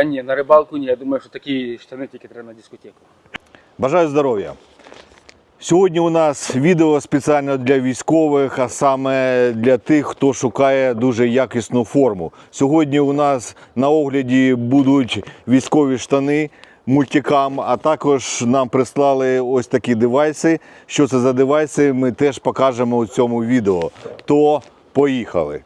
А ні, на рибалку ні. Я думаю, що такі штани тільки треба на дискотеку. Бажаю здоров'я. Сьогодні у нас відео спеціально для військових, а саме для тих, хто шукає дуже якісну форму. Сьогодні у нас на огляді будуть військові штани мультикам, а також нам прислали ось такі девайси. Що це за девайси, ми теж покажемо у цьому відео. То поїхали.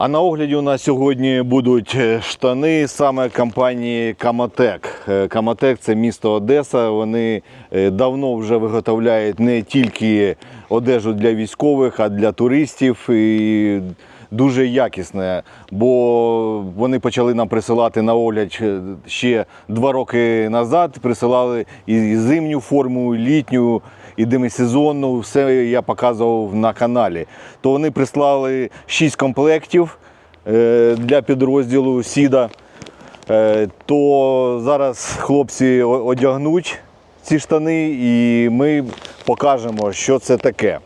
А на огляді у нас сьогодні будуть е, штани саме компанії Каматек. Е, Каматек це місто Одеса. Вони е, давно вже виготовляють не тільки одежу для військових, а для туристів. І дуже якісне, бо вони почали нам присилати на огляд ще- ще два роки назад. Присилали і зимню форму, і літню, і демисезонну. Все я показував на каналі. То вони прислали 6 комплектів е, для підрозділу Сіда. Е, То зараз хлопці одягнуть ці штани, і ми покажемо, що це таке.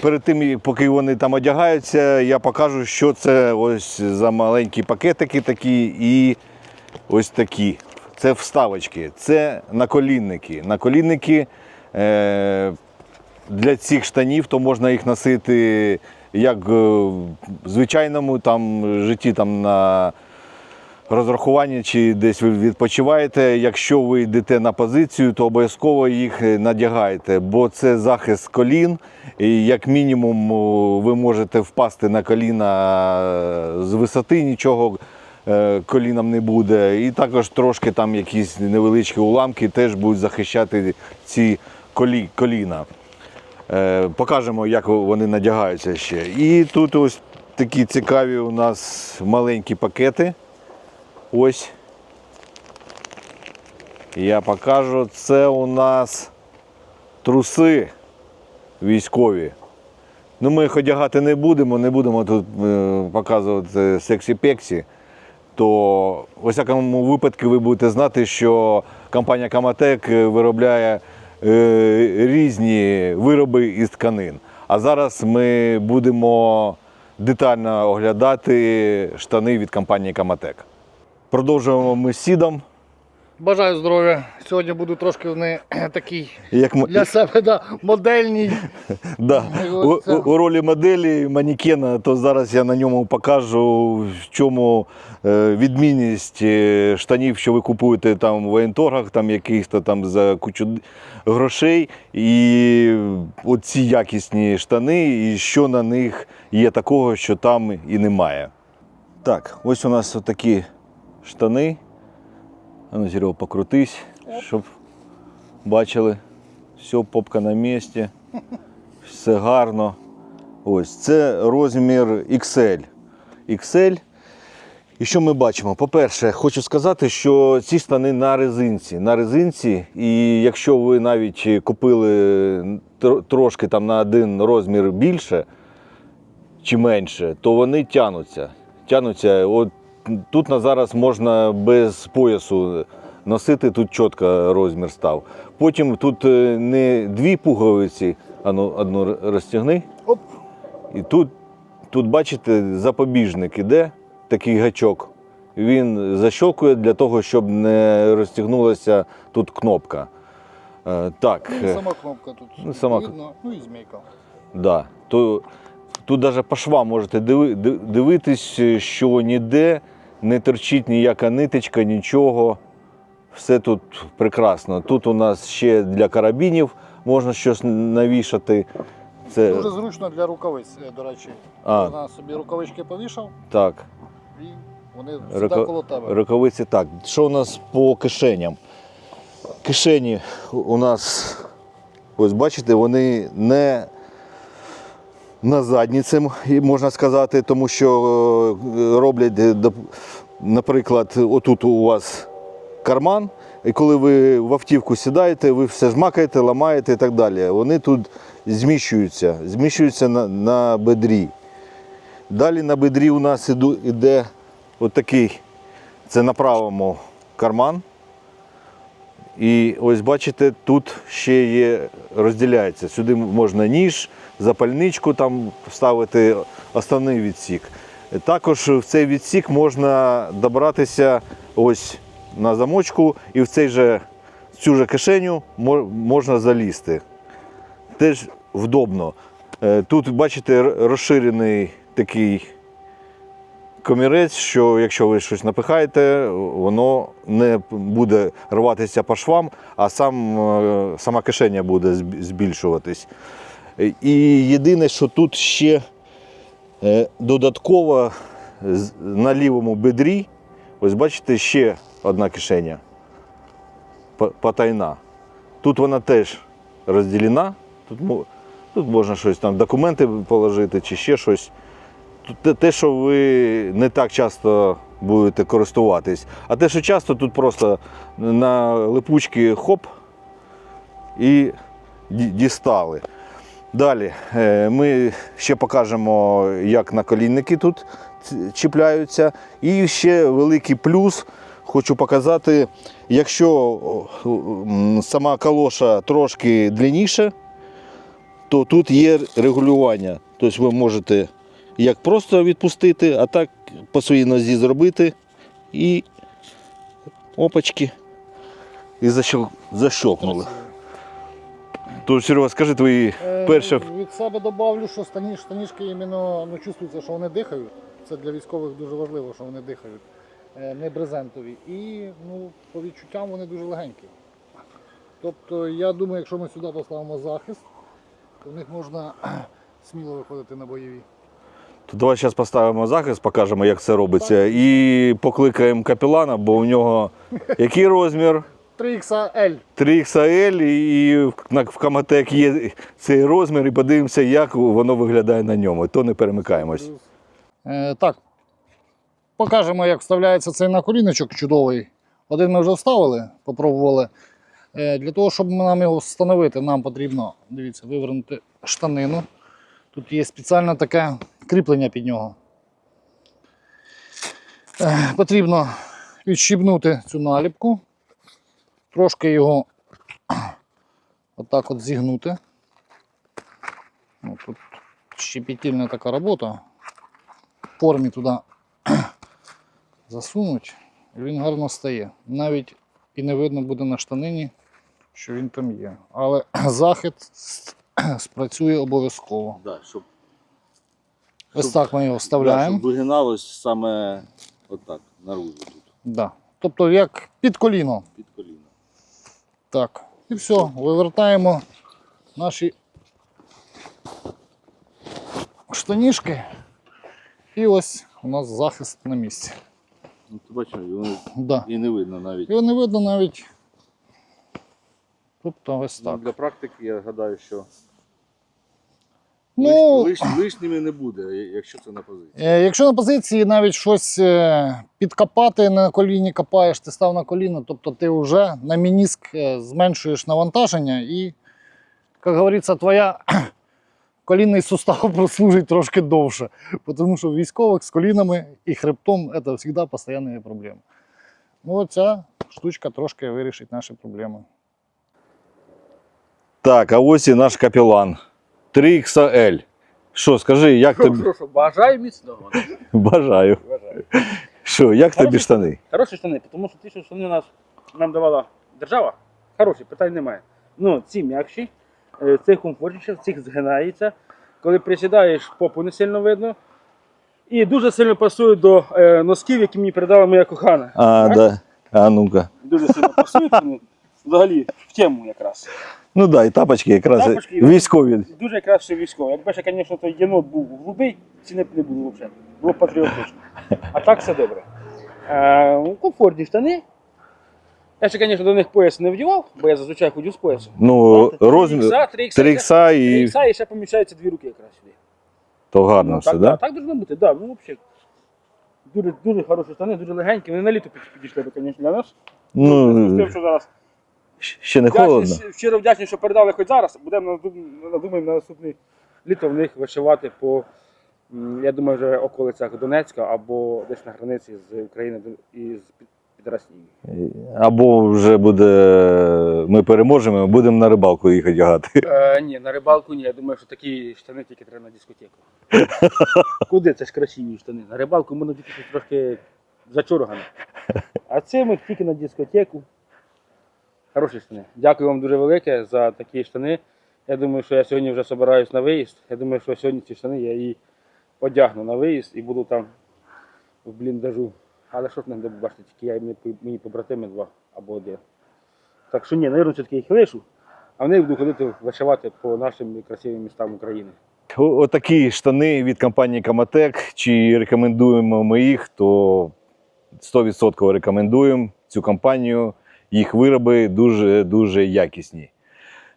Перед тим, поки вони там одягаються, я покажу, що це ось за маленькі пакетики такі і ось такі. Це вставочки, це наколінники. Наколінники е, для цих штанів то можна їх носити як е, в звичайному там, житті там, на розрахуванні чи десь ви відпочиваєте. Якщо ви йдете на позицію, то обов'язково їх е, надягаєте, бо це захист колін. І як мінімум ви можете впасти на коліна з висоти, нічого колінам не буде. І також трошки там якісь невеличкі уламки теж будуть захищати ці колі, коліна. Е, Покажемо, як вони надягаються ще. І тут ось такі цікаві у нас маленькі пакети. Ось. Я покажу. Це у нас труси військові. Ну, ми їх одягати не будемо, не будемо тут е, показувати сексі-пексі. То в усякому випадку ви будете знати, що компанія Каматек е, виробляє е, різні вироби із тканин. А зараз ми будемо детально оглядати штани від компанії Каматек. Продовжуємо ми сідом. Бажаю здоров'я. Сьогодні буду трошки вони такі Як м- для себе да, модельні. Да. У, Ось це. у, у ролі моделі манекена, то зараз я на ньому покажу, в чому е, відмінність е, штанів, що ви купуєте там в воєнторгах, там якихось там за кучу грошей, і оці якісні штани, і що на них є такого, що там і немає. Так, ось у нас такі штани. Ну, Зіро, покрутись, щоб бачили. Все, попка на місці все гарно. Ось це розмір XL. XL. І що ми бачимо? По-перше, хочу сказати, що ці штани на резинці. На резинці, і якщо ви навіть купили трошки там на один розмір більше чи менше, то вони тянуться. Тянуться. От тут на зараз можна без поясу носити, тут чітко розмір став. Потім тут е, не дві пуговиці, а ну, одну розтягни. Оп. І тут, тут, бачите, запобіжник іде, такий гачок. Він защолкує для того, щоб не розтягнулася тут кнопка. Е, так, Ну, і е, сама кнопка тут. Ну, сама видно. Ну і змійка. да. То, тут навіть по швам можете дивитись, що ніде не торчить ніяка ниточка, нічого. Все тут прекрасно. Тут у нас ще для карабінів можна щось навішати. Це, Дуже зручно для рукавиць, е, до речі. а, Можна собі рукавички повішав так. і вони завжди Рука- коло тебе. Рукавиці так. Що у нас по кишеням? Кишені у нас, ось бачите, вони не на задніці, можна сказати, тому що е, роблять, е, наприклад, отут у вас карман, і коли ви в автівку сідаєте, ви все жмакаєте, ламаєте і так далі. Вони тут зміщуються, зміщуються на, на бедрі. Далі на бедрі у нас іде отакий, це на правому карман. І ось бачите, тут ще є, розділяється. Сюди можна ніж, запальничку там ставити основний відсік. Також в цей відсік можна добратися ось на замочку і в цей же, цю же кишеню можна залізти. Теж вдобно. Е, Тут, бачите, розширений такий комірець, що якщо ви щось напихаєте, воно не буде рватися по швам, а сам, е, сама кишеня буде збільшуватись. І єдине, що тут ще додатково на лівому бедрі, ось бачите, ще одна кишеня потайна. Тут вона теж розділена. Тут, тут можна щось там, документи положити чи ще щось. Тут те- те, що ви не так часто будете користуватись. А те, що часто тут просто на липучки хоп і дістали. Далі е, ми ще покажемо, як наколінники тут чіпляються. І ще великий плюс хочу показати, якщо сама калоша трошки длинніше, то тут є регулювання. Тобто ви можете як просто відпустити, а так по своїй нозі зробити і опачки. І защел- защелкнули. То, Серега, скажи твої Е, перші. Від себе добавлю, що стані- штанішки іменно ну, чувствується, що вони дихають. Це для військових дуже важливо, що вони дихають. Е, Не брезентові. І ну, по відчуттям вони дуже легенькі. Тобто, я думаю, якщо ми сюди поставимо захист, то в них можна сміло виходити на бойові. То давай зараз поставимо захист, покажемо, як це робиться. І покликаємо капелана, бо у нього який розмір? 3XL. 3XL, і в- на- в Каматек є цей розмір, і подивимося, як воно виглядає на ньому. То не перемикаємось. Е, так. Покажемо, як вставляється цей наколіночок чудовий. Один ми вже вставили, попробували. Е, для того, щоб нам його встановити, нам потрібно, дивіться, вивернути штанину. Тут є спеціальне таке кріплення під нього. Е, потрібно відщібнути цю наліпку, трошки його отак от зігнути. Ну, тут щепетільна така робота формі туди засунуть, і він гарно стає. Навіть і не видно буде на штанині, що він там є. Але захист спрацює обов'язково. Да, щоб, Ось так ми його вставляємо. вигиналось саме отак, наружу тут, Да. Тобто як під коліно. під коліно. Так. І все, вивертаємо наші штанішки. І ось у нас захист на місці. Ну, ти бачиш, його Да. і не видно навіть. Його не видно навіть. Тобто ось так. Для практики я гадаю, що Ну, лишніми не буде, якщо це на позиції. Е, Якщо на позиції навіть щось е, підкопати на коліні копаєш, ти став на коліно, тобто ти вже на мініск е, зменшуєш навантаження і, як говориться, твоя колінний сустав прослужить трошки довше. Тому що у військових з колінами і хребтом це завжди постійні проблеми. Ну, ця штучка трошки вирішить наші проблеми. Так, а ось і наш капелан. 3XL. Що, скажи, як тобі? Прошу, бажаю міцного. Бажаю. Бажаю. Що, як тобі штани? Хороші штани, тому що ті, що штани нас, нам давала держава, хороші, питань немає. Ну, ці м'якші, е, цих комфортніше, цих згинається. Коли присідаєш, попу не сильно видно. І дуже сильно пасують до е, носків, які мені передала моя кохана. А, Так? да. А ну-ка. Дуже сильно пасують вони. Взагалі в тему якраз. Ну да, і тапочки якраз Тапочки. військові. Дуже якраз все військово. Якби ще, звісно, той єнот був голубий, ціни б не було взагалі. Було б патріотично. А так все добре. Е, ну, комфортні штани. Я ще, звісно, до них пояс не вдівав, бо я зазвичай ходю з поясом. Ну, розмір 3 ікса, 3 ікса і ікса, і ще поміщаються дві руки якраз сюди. то гарно все, так, да? так, так должно бути, да, ну взагалі. Дуже, дуже хороші штани, дуже легенькі. Вони на літо підійшли б, звісно, для нас. Ну, тим, що зараз ще не Вдячні, холодно. щиро вдячні, що передали хоч зараз. Будемо надумаємо на наступне літо в них вишивати по, я думаю, вже околицях Донецька або десь на границі з України і з Під- підрослі. Або вже буде ми переможемо, будемо на рибалку їх одягати. Е, ні, на рибалку ні. Я думаю, що такі штани тільки треба на дискотеку. Куди це ж красиві штани? На рибалку можна тільки щось трошки зачоргано. А це ми тільки на дискотеку. Хороші штани. Дякую вам дуже велике за такі штани. Я думаю, що я сьогодні вже збираюсь на виїзд. Я думаю, що сьогодні ці штани я і одягну на виїзд і буду там в бліндажу. Але що ж не бачити, тільки я і мені побратими два або один. Так що ні, навірно, все-таки їх лишу, а вони буду ходити вишивати по нашим красивим містам України. Отакі штани від компанії Каматек. Чи рекомендуємо ми їх, то 100% рекомендуємо цю компанію. Їх вироби дуже дуже якісні.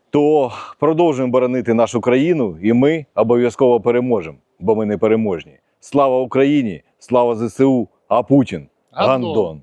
То продовжуємо боронити нашу країну, і ми обов'язково переможемо, бо ми не переможні. Слава Україні! Слава ЗСУ! А Путін Гандон. Гандон!